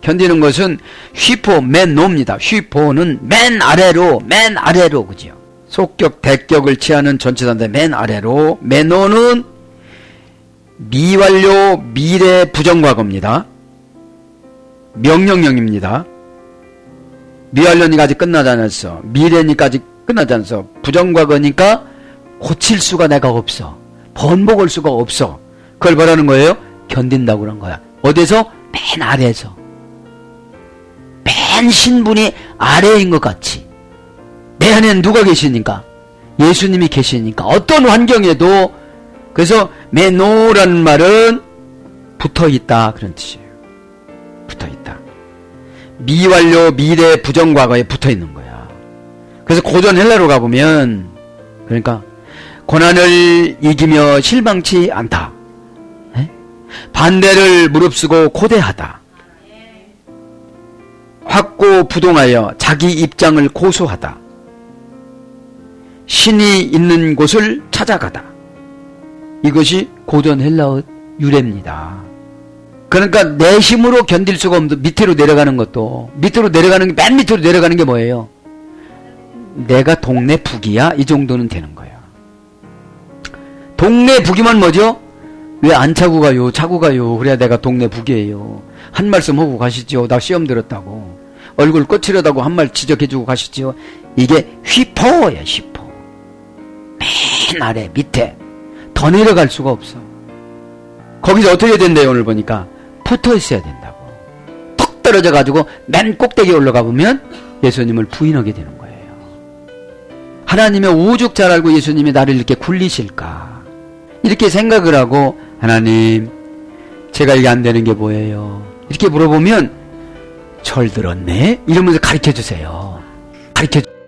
견디는 것은 휘포 맨 노입니다. 휘포는 맨 아래로 맨 아래로 그죠. 속격 대격을 취하는 전치사인데 맨 아래로 맨노는 미완료 미래 부정과거입니다. 명령형입니다. 미완료니까 아직 끝나지 않았어. 미래니까 아직 끝나지 않았어. 부정과거니까 고칠 수가 내가 없어. 번복할 수가 없어. 그걸 뭐라는 거예요? 견딘다고 그런 거야. 어디서? 맨 아래에서. 맨 신분이 아래인 것 같이. 내 안에는 누가 계시니까? 예수님이 계시니까. 어떤 환경에도 그래서 메노라는 말은 붙어 있다 그런 뜻이에요. 붙어 있다. 미완료 미래 부정 과거에 붙어 있는 거야. 그래서 고전 헬라로 가 보면 그러니까 고난을 이기며 실망치 않다. 에? 반대를 무릅쓰고 고대하다. 확고 부동하여 자기 입장을 고수하다. 신이 있는 곳을 찾아가다. 이것이 고전 헬라어 유래입니다. 그러니까 내 힘으로 견딜 수가 없는 밑으로 내려가는 것도 밑으로 내려가는 게 맨 밑으로 내려가는 게 뭐예요? 내가 동네 북이야 이 정도는 되는 거예요. 동네 북이면 뭐죠? 왜 안 차고 가요? 차고 가요. 그래야 내가 동네 북이에요. 한 말씀 하고 가시죠. 나 시험 들었다고. 얼굴 꼬치려다고 한 말 지적해주고 가시죠. 이게 휘퍼야 휘퍼. 맨 아래 밑에 더 내려갈 수가 없어. 거기서 어떻게 된대요 오늘 보니까 붙어 있어야 된다고. 턱 떨어져 가지고 맨 꼭대기에 올라가 보면 예수님을 부인하게 되는 거예요. 하나님의 오죽 잘 알고 예수님이 나를 이렇게 굴리실까? 이렇게 생각을 하고 하나님 제가 이게 안 되는 게 뭐예요? 이렇게 물어보면 철 들었네 이러면서 가르쳐 주세요. 가르쳐 주-